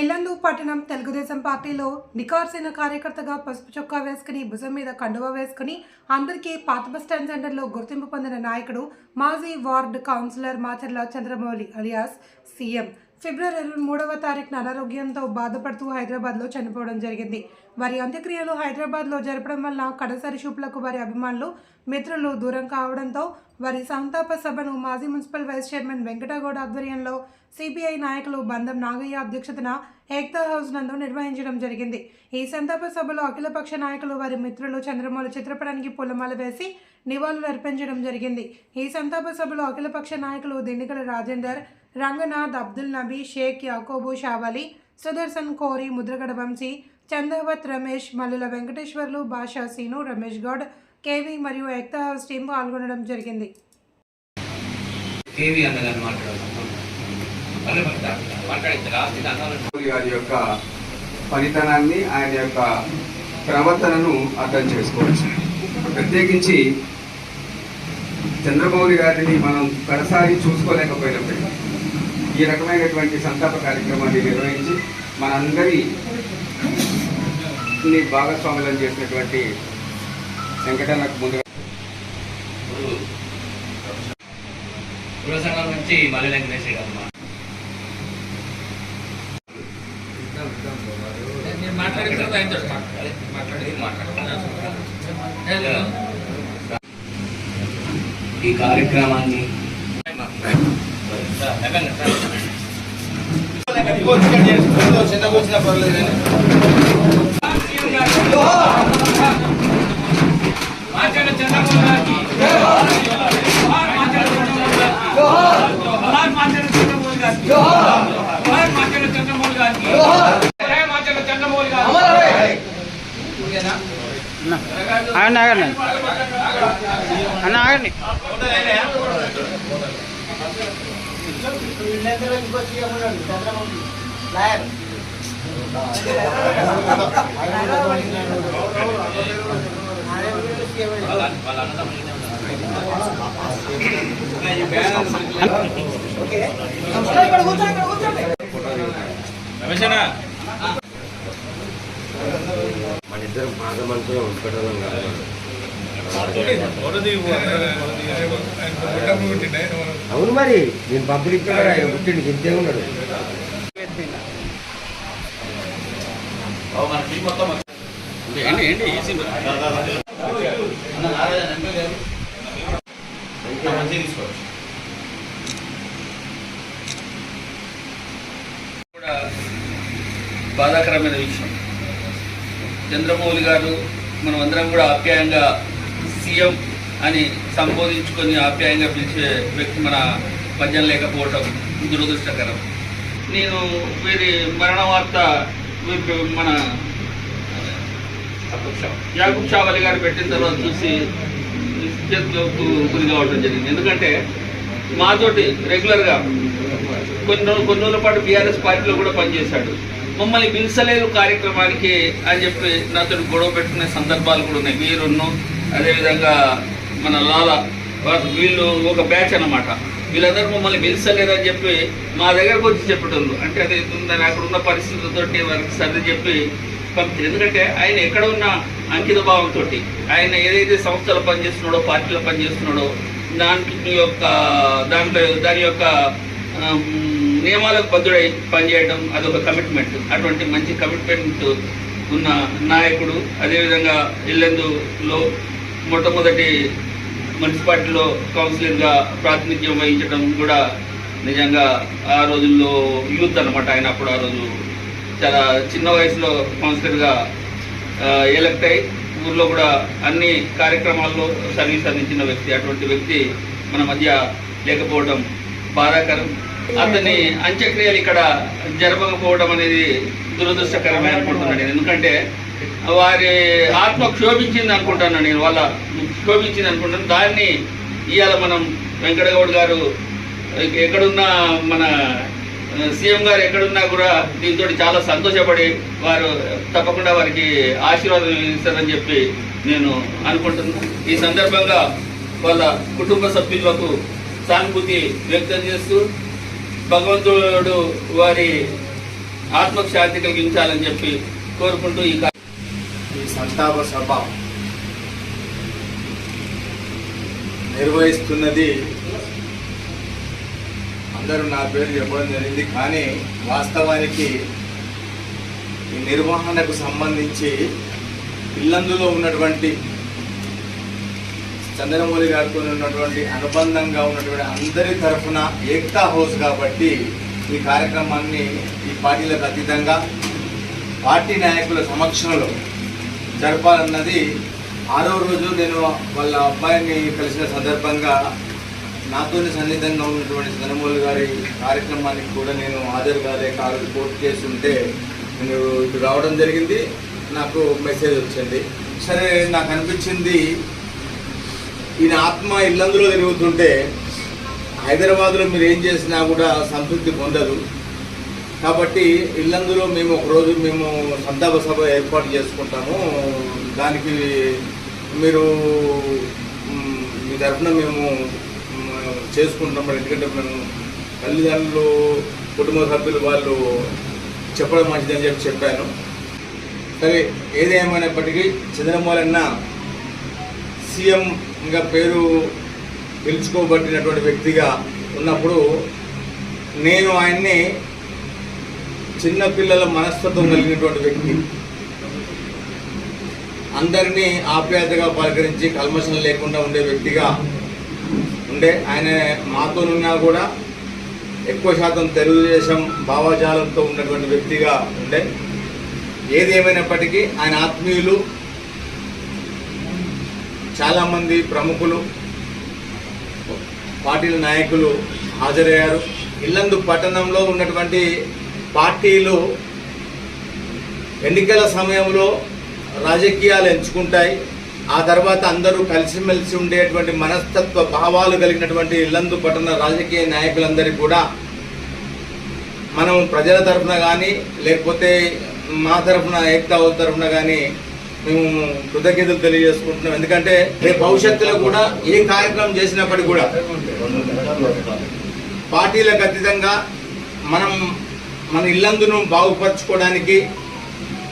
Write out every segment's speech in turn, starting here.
ఇల్లందు పట్టణం తెలుగుదేశం పార్టీలో నికార్సైన కార్యకర్తగా పసుపు చొక్కా వేసుకుని భుజం మీద కండువా వేసుకుని అందరికీ పాత బస్ స్టాండ్ సెంటర్లో గుర్తింపు పొందిన నాయకుడు మాజీ ward councillor Macharla Chandramouli alias CM. ఫిబ్రవరి ఇరవై మూడవ తారీఖున అనారోగ్యంతో బాధపడుతూ హైదరాబాద్లో చనిపోవడం జరిగింది. వారి అంత్యక్రియలు హైదరాబాద్లో జరపడం వల్ల కడసరి చూపులకు వారి అభిమానులు మిత్రులు దూరం కావడంతో వారి సంతాప సభను మాజీ మున్సిపల్ వైస్ చైర్మన్ వెంకటగౌడ ఆధ్వర్యంలో సిపిఐ నాయకులు బంధం నాగయ్య అధ్యక్షతన ఏక్తా హౌస్ నందు నిర్వహించడం జరిగింది. ఈ సంతాప సభలో అఖిలపక్ష నాయకులు వారి మిత్రులు చంద్రమౌళి చిత్రపటానికి పూలమాల వేసి నివాళులు అర్పించడం జరిగింది. ఈ సంతాప సభలో అఖిలపక్ష నాయకులు దిండికల రాజేందర్ రంగనాథ్ అబ్దుల్ నబీ షేక్ యాకోబు షావలి సుదర్శన్ కోరి ముద్రగడ వంశీ చందావత్ రమేష్ మల్లుల వెంకటేశ్వర్లు భాషా సీను రమేష్ గౌడ్ కేవీ మరియు ఏక్తా హౌస్ టీం పాల్గొనడం జరిగింది. గారి యొక్క పనితనాన్ని ఆయన యొక్క ప్రవర్తనను అర్థం చేసుకోవచ్చు. ప్రత్యేకించి చంద్రబాబు గారిని మనం కడసారి చూసుకోలేకపోయినప్పటికీ ఈ రకమైనటువంటి సంతాప కార్యక్రమాన్ని నిర్వహించి మనందరి భాగస్వాములను చేసినటువంటి వెంకటన్నకు ముందుగా ఇప్పుడు కుల సంఘం నుంచి మల్లి వెంకటేశ్వర గారు మా- నేను మాట్లాడిన తర్వాత ఆయనతో మాట్లాడాలి. మాట్లాడి ఈ కార్యక్రమాన్ని మాట్లాడిన చంద్రబాబు గారికి జోహార్ మాట్లాడిన చంద్రబాబు గారికి జోహార్ మాట్లాడిన చంద్రబాబు గారికి జోహార్ మాట్లాడిన చంద్రబాబు గారికి జై మాట్లాడిన చంద్రబాబు ఆగండి ఆగండి. అన్న ఆగండి. ఉన్నారు. మన ఇద్దరం పాత మనసులో ఉంచుకోవడం కాదు అవును మరి నేను పబ్లిక్ ఆయన పుట్టిండు ఇంతే ఉన్నాడు? బాధాకరమైన విషయం. చంద్రమౌళి గారు మనం అందరం కూడా ఆప్యాయంగా సీఎం అని సంబోధించుకొని ఆప్యాయంగా పిలిచే వ్యక్తి మన మధ్యం లేకపోవటం దురదృష్టకరం. నేను వీరి మరణ వార్త మన యాకూబ్ షావలి గారు పెట్టిన తర్వాత చూసి విస్మయకు గురి కావడం జరిగింది. ఎందుకంటే మాతోటి రెగ్యులర్గా కొన్ని రోజులు కొన్ని రోజుల పాటు బీఆర్ఎస్ పార్టీలో కూడా పనిచేశాడు. మమ్మల్ని పిలిచలేదు కార్యక్రమానికి అని చెప్పి నాతో గొడవ పెట్టుకునే సందర్భాలు కూడా ఉన్నాయి. మీరున్ను అదేవిధంగా మన లాలా వీళ్ళు ఒక బ్యాచ్ అన్నమాట. వీళ్ళందరూ మమ్మల్ని పిలిచలేదని చెప్పి మా దగ్గరకు వచ్చి చెప్పేటోళ్ళు. అంటే అది ఉందని అక్కడ ఉన్న పరిస్థితులతోటి వారికి సర్ది చెప్పి పంపించారు. ఎందుకంటే ఆయన ఎక్కడ ఉన్న అంకిత భావంతో ఆయన ఏదైతే సంస్థలో పనిచేస్తున్నాడో పార్టీలో పనిచేస్తున్నాడో దాంట్లో యొక్క దాంట్లో దాని యొక్క నియమాలకు బద్దుడై పనిచేయడం అదొక కమిట్మెంట్ అటువంటి మంచి కమిట్మెంట్ ఉన్న నాయకుడు అదేవిధంగా ఇల్లెందులో మొట్టమొదటి మున్సిపాలిటీలో కౌన్సిలర్గా ప్రాతినిధ్యం వహించడం కూడా నిజంగా ఆ రోజుల్లో యూత్ అనమాట ఆయన అప్పుడు ఆ రోజు చాలా చిన్న వయసులో కౌన్సిలర్గా ఎలక్ట్ అయి ఊర్లో కూడా అన్ని కార్యక్రమాల్లో సర్వీస్ అందించిన వ్యక్తి. అటువంటి వ్యక్తి మన మధ్య లేకపోవడం బాధాకరం. అతని అంత్యక్రియలు ఇక్కడ జరపకపోవడం అనేది దురదృష్టకరమే అనుకుంటున్నాను నేను ఎందుకంటే వారి ఆత్మ క్షోభించింది అనుకుంటాను నేను వాళ్ళ క్షోభించింది అనుకుంటాను. దాన్ని ఇవాళ మనం వెంకటగౌడ్ గారు ఎక్కడున్నా మన సీఎం గారు ఎక్కడున్నా కూడా దీంతో చాలా సంతోషపడి వారు తప్పకుండా వారికి ఆశీర్వాదం ఇస్తారని చెప్పి నేను అనుకుంటున్నాను ఈ సందర్భంగా వాళ్ళ కుటుంబ సభ్యులకు సానుభూతి వ్యక్తం చేస్తూ భగవంతుడు వారి ఆత్మశాంతి కలిగించాలని చెప్పి కోరుకుంటూ ఈ ఈ సంతాప సభ నిర్వహిస్తున్నది. అందరూ నా పేరు చెప్పడం జరిగింది కానీ వాస్తవానికి ఈ నిర్వహణకు సంబంధించి ఇల్లందులో ఉన్నటువంటి చంద్రమౌళి గారితో ఉన్నటువంటి అనుబంధంగా ఉన్నటువంటి అందరి తరఫున ఏక్తా హౌస్ కాబట్టి ఈ కార్యక్రమాన్ని ఈ పార్టీలకు అతీతంగా పార్టీ నాయకుల సమక్షంలో జరపాలన్నది ఆరో రోజు నేను వాళ్ళ అబ్బాయిని కలిసిన సందర్భంగా నాతోనే సన్నిహితంగా ఉన్నటువంటి చంద్రమౌళి గారి కార్యక్రమానికి కూడా నేను హాజరు కాలేక ఆ రోజు కోర్టు కేసు ఉంటే నేను ఇటు రావడం జరిగింది. నాకు మెసేజ్ వచ్చింది. సరే నాకు అనిపించింది ఈయన ఆత్మ ఇల్లందులో తిరుగుతుంటే హైదరాబాద్లో మీరు ఏం చేసినా కూడా సంతృప్తి పొందదు. కాబట్టి ఇల్లందులో మేము ఒకరోజు మేము సంతాప సభ ఏర్పాటు చేసుకుంటాము. దానికి మీరు మీ తరఫున మేము చేసుకుంటున్నాం ఎందుకంటే మేము తల్లిదండ్రులు కుటుంబ సభ్యులు వాళ్ళు చెప్పడం మంచిదని చెప్పి చెప్పాను. సరే ఏదేమైనప్పటికీ చంద్రమౌళన్న సీఎంగా పేరు పిలుచుకోబట్టినటువంటి వ్యక్తిగా ఉన్నప్పుడు నేను ఆయన్ని చిన్నపిల్లల మనస్తత్వం కలిగినటువంటి వ్యక్తి. అందరినీ ఆప్యాయతగా పలకరించి కల్మషం లేకుండా ఉండే వ్యక్తిగా ఉండే ఆయన మాతోనున్నా కూడా ఎక్కువ శాతం తెలుగుదేశం భావజాలంతో ఉన్నటువంటి వ్యక్తిగా ఉండే. ఏది ఏమైనప్పటికీ ఆయన ఆత్మీయులు చాలామంది ప్రముఖులు పార్టీల నాయకులు హాజరయ్యారు. ఇల్లందు పట్టణంలో ఉన్నటువంటి పార్టీలు ఎన్నికల సమయంలో రాజకీయాలు ఎంచుకుంటాయి. ఆ తర్వాత అందరూ కలిసిమెలిసి ఉండేటువంటి మనస్తత్వ భావాలు కలిగినటువంటి ఇల్లందు పట్టణ రాజకీయ నాయకులందరికీ కూడా మనం ప్రజల తరఫున కానీ లేకపోతే మా తరఫున ఏక్తా తరఫున కానీ మేము కృతజ్ఞతలు తెలియజేసుకుంటున్నాం. ఎందుకంటే రేపు భవిష్యత్తులో కూడా ఏ కార్యక్రమం చేసినప్పటికీ కూడా పార్టీలకు అతీతంగా మనం మన ఇల్లందును బాగుపరచుకోవడానికి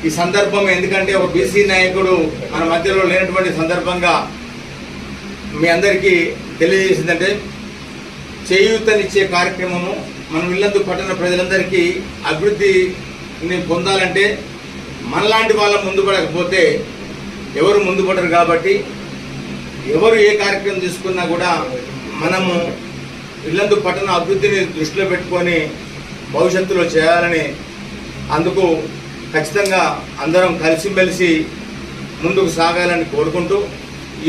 ఈ సందర్భం. ఎందుకంటే ఒక బీసీ నాయకుడు మన మధ్యలో లేనటువంటి సందర్భంగా మీ అందరికీ తెలియజేసిందంటే చేయూతనిచ్చే కార్యక్రమము మనం ఇల్లందు పట్టణ ప్రజలందరికీ అభివృద్ధిని పొందాలంటే మనలాంటి వాళ్ళ ముందు పడకపోతే ఎవరు ముందుపడరు కాబట్టి ఎవరు ఏ కార్యక్రమం తీసుకున్నా కూడా మనము ఇల్లందు పట్టణ అభివృద్ధిని దృష్టిలో పెట్టుకొని భవిష్యత్తులో చేయాలని అందుకు ఖచ్చితంగా అందరం కలిసిమెలిసి ముందుకు సాగాలని కోరుకుంటూ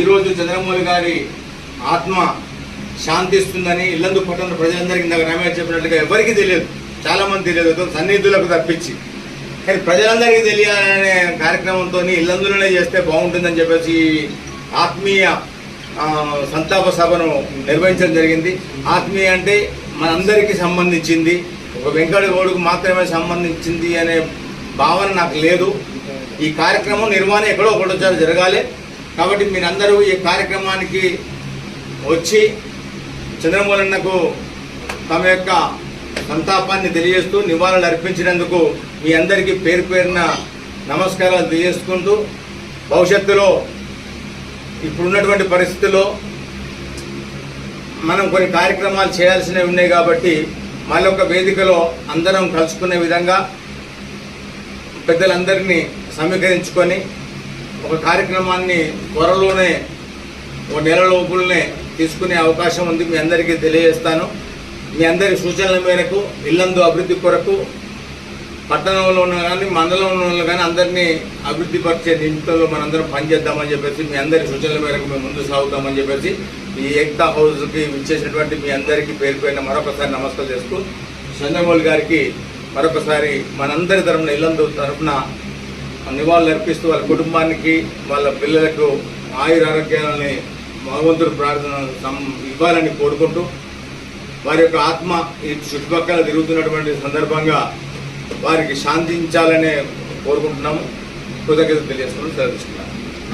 ఈరోజు చంద్రమౌళి గారి ఆత్మ శాంతిస్తుందని ఇల్లందు పట్టణ ప్రజలందరికీ ఇందాక రమేష్ చెప్పినట్లుగా ఎవరికీ తెలియదు. చాలామంది తెలియదు. సన్నిధులకు తప్పించి. కానీ ప్రజలందరికీ తెలియాలనే కార్యక్రమంతో ఇల్లందులోనే చేస్తే బాగుంటుందని చెప్పేసి ఆత్మీయ సంతాప సభను నిర్వహించడం జరిగింది. ఆత్మీయ అంటే మనందరికీ సంబంధించింది. ఒక వెంకట గౌడుకు మాత్రమే సంబంధించింది అనే భావన నాకు లేదు. ఈ కార్యక్రమం నిర్వహణ ఎక్కడో ఒకటోసారి జరగాలి. కాబట్టి మీరందరూ ఈ కార్యక్రమానికి వచ్చి చంద్రమౌళన్నకు తమ యొక్క సంతాపాన్ని తెలియజేస్తూ నివాళులు అర్పించినందుకు మీ అందరికీ పేరు పేరున నమస్కారాలు తెలియజేసుకుంటూ భవిష్యత్తులో ఇప్పుడున్నటువంటి పరిస్థితుల్లో మనం కొన్ని కార్యక్రమాలు చేయాల్సినవి ఉన్నాయి కాబట్టి మళ్ళొక వేదికలో అందరం కలుసుకునే విధంగా పెద్దలందరినీ సమీకరించుకొని ఒక కార్యక్రమాన్ని త్వరలోనే ఒక నెల లోపులనే తీసుకునే అవకాశం ఉంది. మీ అందరికీ తెలియజేస్తాను. మీ అందరి సూచనల మేరకు ఇల్లందు అభివృద్ధి కొరకు పట్టణంలో ఉన్న కానీ మండలంలో ఉన్న కానీ అందరినీ అభివృద్ధి పరిచే నిమిత్తంలో మనందరం పనిచేద్దామని చెప్పేసి మీ అందరి సూచనల మేరకు మేము ముందు సాగుతామని చెప్పేసి ఈ ఏక్తా హౌస్కి ఇచ్చేసినటువంటి మీ అందరికీ పేరుపైన మరొకసారి నమస్కారం చేస్తూ చంద్రమౌళి గారికి మరొకసారి మనందరి తరఫున ఇల్లందు తరఫున నివాళులు అర్పిస్తూ వాళ్ళ కుటుంబానికి వాళ్ళ పిల్లలకు ఆయుర ఆరోగ్యాలని భగవంతుడు ప్రార్థన సం- ఇవ్వాలని కోరుకుంటూ వారి యొక్క ఆత్మ ఈ చుట్టుపక్కల తిరుగుతున్నటువంటి సందర్భంగా వారికి శాంతించాలనే కోరుకుంటున్నాము. కృతజ్ఞతలు తెలియజేస్తున్నాం సెలవు